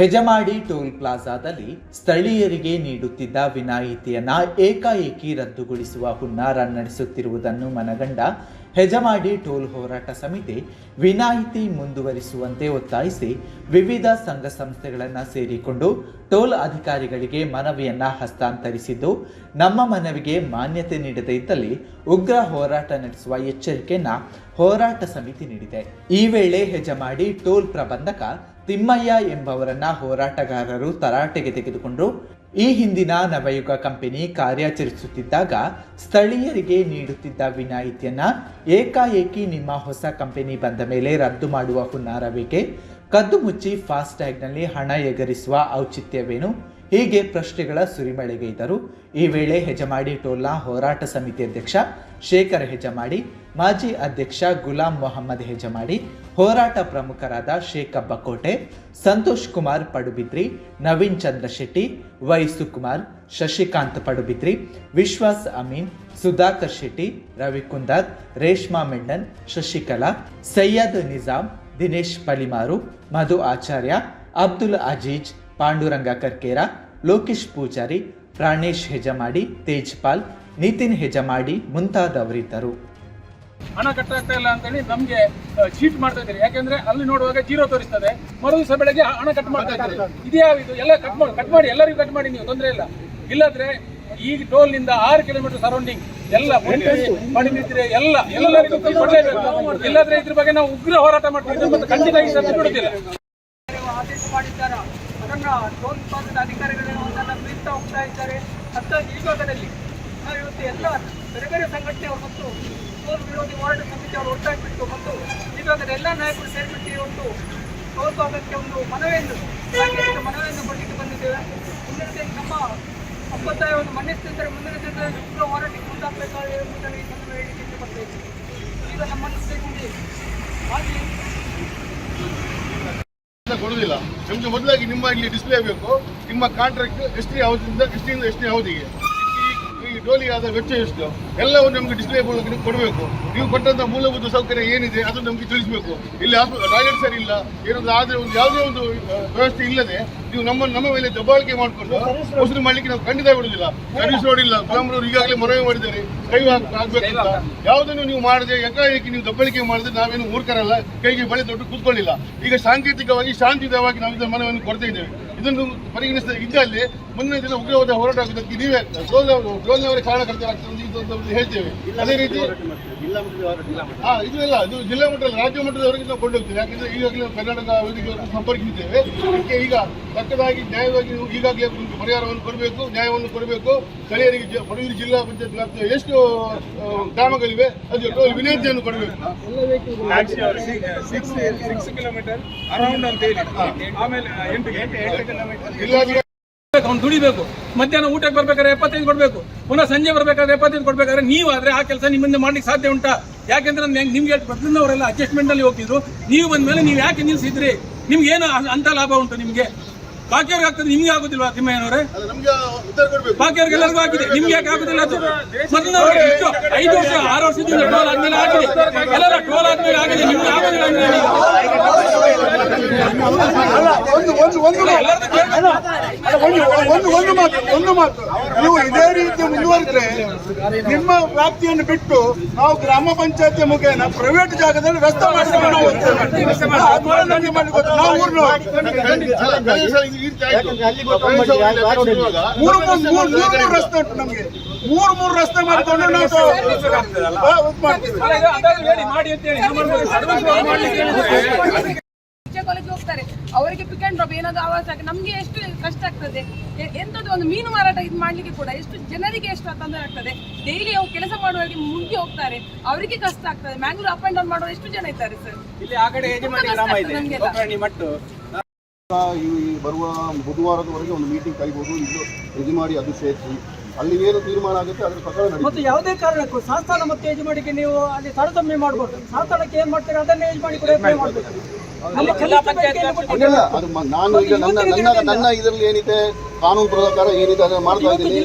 Hejamadi toll ಪ್ಲಾಜಾದಲ್ಲಿ ಸ್ಥಳೀಯರಿಗೆ ನೀಡುತ್ತಿದ್ದ ವಿನಾಯಿತಿಯನ್ನ ಏಕಾಏಕಿ ರದ್ದುಗೊಳಿಸುವ ಹುನ್ನಾರ ನಡೆಸುತ್ತಿರುವುದನ್ನು ಮನಗಂಡ ಹೆಜಮಾಡಿ ಟೋಲ್ ಹೋರಾಟ ಸಮಿತಿ ವಿನಾಯಿತಿ ಮುಂದುವರಿಸುವಂತೆ ಒತ್ತಾಯಿಸಿ ವಿವಿಧ ಸಂಘ ಸಂಸ್ಥೆಗಳನ್ನು ಸೇರಿಕೊಂಡು ಟೋಲ್ ಅಧಿಕಾರಿಗಳಿಗೆ ಮನವಿಯನ್ನು ಹಸ್ತಾಂತರಿಸಿದ್ದು, ನಮ್ಮ ಮನವಿಗೆ ಮಾನ್ಯತೆ ನೀಡದೇ ಇದ್ದಲ್ಲಿ ಉಗ್ರ ಹೋರಾಟ ನಡೆಸುವ ಎಚ್ಚರಿಕೆಯನ್ನು ಹೋರಾಟ ಸಮಿತಿ ನೀಡಿದೆ. ಈ ವೇಳೆ ಹೆಜಮಾಡಿ ಟೋಲ್ ಪ್ರಬಂಧಕ ತಿಮ್ಮಯ್ಯ ಎಂಬವರನ್ನ ಹೋರಾಟಗಾರರು ತರಾಟೆಗೆ ತೆಗೆದುಕೊಂಡು ಈ ಹಿಂದಿನ ನವಯುಗ ಕಂಪನಿ ಕಾರ್ಯಾಚರಿಸುತ್ತಿದ್ದಾಗ ಸ್ಥಳೀಯರಿಗೆ ನೀಡುತ್ತಿದ್ದ ವಿನಾಯಿತಿಯನ್ನ ಏಕಾಏಕಿ ನಿಮ್ಮ ಹೊಸ ಕಂಪನಿ ಬಂದ ಮೇಲೆ ರದ್ದು ಮಾಡುವ ಹುನ್ನಾರವೇಕೆ? ಕದ್ದು ಮುಚ್ಚಿ ಫಾಸ್ಟ್ಯಾಗ್ನಲ್ಲಿ ಹಣ ಎಗರಿಸುವ ಔಚಿತ್ಯವೇನು? ಹೀಗೆ ಪ್ರಶ್ನೆಗಳ ಸುರಿಮಳೆಗೈದರು ಈ ವೇಳೆ ಹೆಜಮಾಡಿ ಟೋಲ್ನ ಹೋರಾಟ ಸಮಿತಿ ಅಧ್ಯಕ್ಷ ಶೇಖರ್ ಹೆಜಮಾಡಿ ಮಾಜಿ ಅಧ್ಯಕ್ಷ ಗುಲಾಂ ಮೊಹಮ್ಮದ್ ಹೆಜಮಾಡಿ ಹೋರಾಟ ಪ್ರಮುಖರಾದ ಶೇಖಬ್ ಬಕೋಟೆ ಸಂತೋಷ್ ಕುಮಾರ್ ಪಡುಬಿದ್ರಿ, ನವೀನ್ ಚಂದ್ರ ಶೆಟ್ಟಿ ವೈ ಸುಕುಮಾರ್ ಶಶಿಕಾಂತ್ ಪಡುಬಿದ್ರಿ, ವಿಶ್ವಾಸ್ ಅಮೀನ್, ಸುಧಾಕರ್ ಶೆಟ್ಟಿ, ರವಿಕುಂದರ್, ರೇಷ್ಮಾ ಮೆಂಡನ್, ಶಶಿಕಲಾ, ಸೈಯದ್ ನಿಜಾಮ್ ದಿನೇಶ್ ಪಲಿಮಾರು, ಮಧು ಆಚಾರ್ಯ, ಅಬ್ದುಲ್ ಅಜೀಜ್ ಪಾಂಡುರಂಗ ಕರ್ಕೇರ ಲೋಕೇಶ್ ಪೂಜಾರಿ ಪ್ರಾಣೇಶ್ ಹೆಜಮಾಡಿ ತೇಜ್ಪಾಲ್ ನಿತಿನ್ ಹೆಜಮಾಡಿ ಮುಂತಾದವರಿದ್ದರು. ಹಣ ಕಟ್ಟಾಗ್ತಾ ಇಲ್ಲ ಅಂತೇಳಿ ನಮ್ಗೆ ಚೀಟ್ ಮಾಡ್ತಾ ಇದ್ದಾರೆ. ಯಾಕಂದ್ರೆ ಅಲ್ಲಿ ನೋಡುವಾಗ ಜೀರೋ ತೋರಿಸ್ತದೆ. ಮರು ದಿವಸ ಬೆಳಗ್ಗೆ ಹಣ ಕಟ್ ಮಾಡ್ತಾ ಇದ್ದಾರೆ. ಇದ್ಯಾವ ಇದು ಎಲ್ಲ ಕಟ್ ಮಾಡಿ ಕಟ್ ಮಾಡಿ ಎಲ್ಲರಿಗೂ ಕಟ್ ಮಾಡಿ ನೀವು ತೊಂದರೆ ಇಲ್ಲ. ಇಲ್ಲಾದ್ರೆ ಈ ಟೋಲ್ನಿಂದ ಆರು ಕಿಲೋಮೀಟರ್ ಸರೌಂಡಿಂಗ್ ಎಲ್ಲ ಮಾಡಿದ್ರೆ ಎಲ್ಲ ಎಲ್ಲರಿಗೂ ಕೊಡಲೇಬೇಕು. ಇಲ್ಲಾದ್ರೆ ಇದ್ರ ಬಗ್ಗೆ ನಾವು ಉಗ್ರ ಹೋರಾಟ ಮಾಡ್ತೀವಿ ಮತ್ತೆ ಖಂಡಿತ ಈ ಸರ್ತಿ ಬಿಡುದಿಲ್ಲ ಆದೇಶ ಮಾಡಿದ್ದಾರೋ ಅದನ್ನ ಟೋಲ್ ಪಾಸದ ಅಧಿಕಾರಿಗಳು ಅದನ್ನ ಮೀರ್ತಾ ಹೋಗ್ತಾ ಇದ್ದಾರೆ. ಅಂತ ಈ ಭಾಗದಲ್ಲಿ ನಾವು ಇವತ್ತು ಎಲ್ಲ ಬೇರೆ ಬೇರೆ ಸಂಘಟನೆಯವರು ಮತ್ತು ಟೋಲ್ ವಿರೋಧಿ ಹೋರಾಟ ಸಮಿತಿಯವರು ಒಟ್ಟಾಗಿಬಿಟ್ಟು ಮತ್ತು ಈ ಭಾಗದ ಎಲ್ಲ ನಾಯಕರು ಸೇರಿಬಿಟ್ಟು ಒಂದು ಟೋಲ್ ಭಾಗಕ್ಕೆ ಒಂದು ಮನವಿಯನ್ನು ಮನವಿಯನ್ನು ಕೊಟ್ಟಿಗೆ ಬಂದಿದ್ದೇವೆ. ಮುಂದಿನ ದಿನ ನಮ್ಮ ಮನೆ ಮನ್ನಿಸ್ತಿದ್ದರೆ ಮುಂದಿನ ದಿನದಲ್ಲಿ ಉಗ್ರ ಹೋರಾಟಕ್ಕೆ ಮುಂದಾಗಬೇಕಾಗಿದೆ ಎಂಬುದನ್ನು ಈ ಹೇಳಿಕೆ ಬರ್ತಾ ಇದ್ದೀವಿ ಈಗ ನಮ್ಮನ್ನು ಸೇರಿಕೊಂಡು ಹಾಗೆ ಅಂತ ಕೊಡುದಿಲ್ಲ. ನಮ್ಗೆ ಮೊದಲಾಗಿ ನಿಮ್ಮ ಇಲ್ಲಿ ಡಿಸ್ಪ್ಲೇ ಬೇಕು. ನಿಮ್ಮ ಕಾಂಟ್ರಾಕ್ಟ್ ಎಷ್ಟೇ ಅವಧಿಯಿಂದ ಎಷ್ಟೇ ಅವಧಿಗೆ ಈ- ಆದ ವೆಚ್ಚ ಎಷ್ಟು? ಎಲ್ಲವೂ ನಮಗೆ ಡಿಸ್ಪ್ಲೇ ಮೂಲಕ ನೀವು ಕೊಡಬೇಕು. ನೀವು ಕೊಟ್ಟಂತ ಮೂಲಭೂತ ಸೌಕರ್ಯ ಏನಿದೆ ಅದು ನಮಗೆ ತಿಳಿಸಬೇಕು. ಇಲ್ಲಿ ಟಾಯ್ಲೆಟ್ ಸರಿ ಇಲ್ಲ ಏನಾದ್ರು ಆದ್ರೆ ಒಂದು ಯಾವುದೇ ಒಂದು ವ್ಯವಸ್ಥೆ ಇಲ್ಲದೆ ನೀವು ನಮ್ಮ ನಮ್ಮ ಮೇಲೆ ದಬ್ಬಾಳಿಕೆ ಮಾಡಿಕೊಂಡು ವಸೂಲಿ ಮಾಡ್ಲಿಕ್ಕೆ ನಾವು ಖಂಡಿತ ಬಿಡುದಿಲ್ಲ ಸರ್ವಿಸ್ ರೋಡ್ ಇಲ್ಲ ಗುಲಾಮರವರು ಈಗಾಗಲೇ ಮನವಿ ಮಾಡಿದ್ದಾರೆ. ಕೈ ಆಗ್ಬೇಕಂತ ಯಾವುದನ್ನು ನೀವು ಮಾಡದೆ ಏಕಾಏಕಿ ನೀವು ದಬ್ಬಾಳಿಕೆ ಮಾಡಿದ್ರೆ ನಾವೇನು ಮೂರ್ಖರಲ್ಲ ಕೈಗೆ ಬಳೆ ದೊಡ್ಡ ಕೂತ್ಕೊಳ್ಳಿಲ್ಲ. ಈಗ ಸಾಂಕೇತಿಕವಾಗಿ ಶಾಂತಿಯುತವಾಗಿ ನಾವು ಇದರ ಮನವಿಯನ್ನು ಕೊಡ್ತಾ ಇದ್ದೇವೆ. ಇದನ್ನು ಪರಿಗಣಿಸಿದ ಇದ್ದಲ್ಲಿ ಮುಂದಿನ ದಿನ ಉಗ್ರವಾದ ಹೋರಾಟ ಆಗುವುದಕ್ಕೆ ನೀವೇ ಗೋಲ್ನವರೇ ಇದೊಂದು ಒಂದು ಹೇಳ್ತೇವೆ. ಅದೇ ರೀತಿ ಹಾ ಇದು ಇಲ್ಲ ಇದು ಜಿಲ್ಲಾ ಮಟ್ಟದಲ್ಲಿ ರಾಜ್ಯ ಮಟ್ಟದವರೆಗೆ ನಾವು ಕೊಂಡೋಗ್ತೇವೆ. ಯಾಕಂದ್ರೆ ಈಗಾಗಲೇ ನಾವು ಕರ್ನಾಟಕ ವೇದಿಕೆಯವರನ್ನು ಸಂಪರ್ಕಿಸಿದ್ದೇವೆ. ಅದಕ್ಕೆ ಈಗ ತಕ್ಕದಾಗಿ ನ್ಯಾಯವಾಗಿ ನೀವು ಈಗಾಗಲೇ ಒಂದು ಪರಿಹಾರವನ್ನು ಕೊಡಬೇಕು ನ್ಯಾಯವನ್ನು ಕೊಡಬೇಕು. ಸ್ಥಳೀಯರಿಗೆ ಪಡುವಿನ ಜಿಲ್ಲಾ ಪಂಚಾಯತ್ ವ್ಯಾಪ್ತಿಯ ಎಷ್ಟು ಗ್ರಾಮಗಳಿವೆ ಅದು ಟೋಲ್ ವಿನಂತಿಯನ್ನು ಕೊಡಬೇಕು. ಸಿಕ್ಸ್ ಕಿಲೋಮೀಟರ್ ಅರೌಂಡ್ ಅಂತ ಹೇಳಿ. ಆಮೇಲೆ ಎಂಟು ಎಂಟು ಅವ್ನು ದುಡಿಬೇಕು. ಮಧ್ಯಾಹ್ನ ಊಟಕ್ಕೆ ಬರ್ಬೇಕಾದ್ರೆ ಎಪ್ಪತ್ತೈದು ಕೊಡ್ಬೇಕು. ಪುನಃ ಸಂಜೆ ಬರ್ಬೇಕಾದ್ರೆ ಎಪ್ಪತ್ತೈದು ಕೊಡ್ಬೇಕಾದ್ರೆ ನೀವು ಆದ್ರೆ ಆ ಕೆಲಸ ನಿಮ್ಮಿಂದ ಮಾಡ್ಲಿಕ್ಕೆ ಸಾಧ್ಯ ಉಂಟಾ? ಯಾಕೆಂದ್ರೆ ನಂಗೆ ನಿಮ್ಗೆ ಅವರೆಲ್ಲ ಅಡ್ಜಸ್ಟ್ಮೆಂಟ್ ಅಲ್ಲಿ ಹೋಗ್ತಿದ್ರು. ನೀವು ಬಂದ ಮೇಲೆ ನೀವು ಯಾಕೆ ನಿಲ್ಸಿದ್ರಿ? ನಿಮ್ಗೆ ಏನು ಅಂತ ಲಾಭ ಉಂಟು ನಿಮ್ಗೆ? ಬಾಕಿಯವ್ರಿಗೆ ಆಗ್ತದೆ ನಿಮ್ಗೆ ಆಗುದಿಲ್ವಾ ತಿಮ್ಮಯ್ಯನವರೇ? ಅದು ನಮ್ಗೆ ಉತ್ತರ ಕೊಡಬೇಕು. ಬಾಕಿಯವ್ರಿಗೆ ಎಲ್ಲರಿಗೂ ಆಗಿದೆ. ನಿಮ್ಗೆ ಯಾಕೆ ಆಗುದಿಲ್ಲ ಅದು? ಮೊದಲಿನವ್ರಿಗೆ ಇಷ್ಟು ಐದು ವರ್ಷ ಆರು ವರ್ಷದಿಂದ ಟೋಲ್ ಆದ್ಮೇಲೆ ಆಗಿದೆ. ಎಲ್ಲರ ಟೋಲ್ ಆದ್ಮೇಲೆ ಆಗಿದೆ. ನಿಮ್ಗೆ ಆಗೋದಿಲ್ಲ. ಒಂದು ಒಂದು ಮಾತು. ಒಂದು ಮಾತು ನೀವು ಇದೇ ರೀತಿ ಮುಂದುವರಿದ್ರೆ ನಿಮ್ಮ ವ್ಯಾಪ್ತಿಯನ್ನು ಬಿಟ್ಟು ನಾವು ಗ್ರಾಮ ಪಂಚಾಯತಿ ಮುಖೇನ ಪ್ರೈವೇಟ್ ಜಾಗದಲ್ಲಿ ವ್ಯಸ್ತ ಮೂರು ಮೂರು ಮೂರು ರಸ್ತೆ ಉಂಟು ನಮ್ಗೆ ಮೂರು ಮೂರು ರಸ್ತೆ ಮಾಡಿಕೊಂಡು ನಾವು ಅಲ್ಲ, ಇದು ಅಂದಾಜು ಹೇಳಿ ಮಾಡಿ ಅಂತ ಹೇಳಿ ನಮ್ಮ ಸರ್ವಿಸ್ ಮಾಡ್ಲಿಕ್ಕೆ ಹೇಳಿದ್ರೆ ವಿದ್ಯಾ ಕಾಲೇಜ್ ಹೋಗ್ತಾರೆ ಅವರಿಗೆ ಪಿಕ್ ಅವಶ್ಯಕ ನಮ್ಗೆ ಎಷ್ಟು ಕಷ್ಟ ಆಗ್ತದೆ. ಎಂಥದ್ದು ಎಂತದ್ದು ಒಂದು ಮೀನು ಮಾರಾಟ ಇದು ಮಾಡ್ಲಿಕ್ಕೆ ಕೂಡ ಎಷ್ಟು ಜನರಿಗೆ ಎಷ್ಟು ತೊಂದರೆ ಆಗ್ತದೆ. ಡೈಲಿ ಅವ್ರು ಕೆಲಸ ಮಾಡುವವರಿಗೆ ಮುಗಿ ಹೋಗ್ತಾರೆ. ಅವರಿಗೆ ಕಷ್ಟ ಆಗ್ತದೆ. ಮ್ಯಾಂಗ್ಳೂರ್ ಅಪ್ ಅಂಡ್ ಡೌನ್ ಮಾಡುವ ಎಷ್ಟು ಜನ ಇದ್ದಾರೆ ಸರ್ ಇಲ್ಲಿ ಆ ಕಡೆ ಈ ಬರುವ ಬುಧವಾರದವರೆಗೆ ಒಂದು ಮೀಟಿಂಗ್ ಕರಿಬಹುದು ಇದು ಯಜಮಾಡಿ ಅದು ಸೇರಿಸಿ. ಅಲ್ಲಿ ಏನು ತೀರ್ಮಾನ ಆಗುತ್ತೆ ಅದರ ಪ್ರಕಾರ ಮತ್ತು ಯಾವುದೇ ಕಾರಣಕ್ಕೂ ಸಂಸ್ಥಾನ ಮತ್ತು ಯಜಮಾಡಿಗೆ ನೀವು ಅಲ್ಲಿ ತಾರತಮ್ಯ ಮಾಡಬಹುದು ಸಂಸ್ಥಾನಕ್ಕೆ ಏನ್ ಮಾಡ್ತೀರಾ ಅದನ್ನೇ ಯಜಮಾಡಿ ಕೂಡ ಮಾಡಬೇಕು ಅದು ನಾನು ಈಗ ನನ್ನ ನನ್ನ ನನ್ನ ಇದರಲ್ಲಿ ಏನಿದೆ? ಕಾನೂನು ಪ್ರಕಾರ ಏನಿದೆ ಅದನ್ನು ಮಾಡ್ತಾ ಇದ್ದೀನಿ.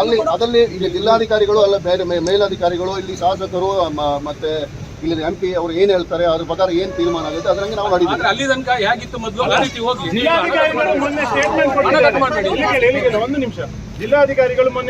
ಅಲ್ಲಿ ಅದರಲ್ಲಿ ಈಗ ಜಿಲ್ಲಾಧಿಕಾರಿಗಳು ಅಲ್ಲ ಬೇರೆ ಮೇಲಾಧಿಕಾರಿಗಳು ಇಲ್ಲಿ ಶಾಸಕರು ಮತ್ತೆ ಇಲ್ಲಿ ಎಂ ಪಿ ಅವರು ಏನ್ ಹೇಳ್ತಾರೆ ಅದ್ರ ಪ್ರಕಾರ ಏನ್ ತೀರ್ಮಾನ ಆಗುತ್ತೆ ಅದ್ರಂಗೆ ನಾವು ಮಾಡಿದ್ವಿ ಅಲ್ಲಿ ತನಕ ಹೇಗಿತ್ತು ಮೊದಲು? ಆ ರೀತಿ ಹೋಗ್ಲಿ ಜಿಲ್ಲಾಧಿಕಾರಿಗಳು ಮೊನ್ನೆ ಸ್ಟೇಟ್ಮೆಂಟ್ ಹಣ ಕಟ್ ಮಾಡ್ಬೇಡಿ. ಒಂದು ನಿಮಿಷ ಜಿಲ್ಲಾಧಿಕಾರಿಗಳು ಮೊನ್ನೆ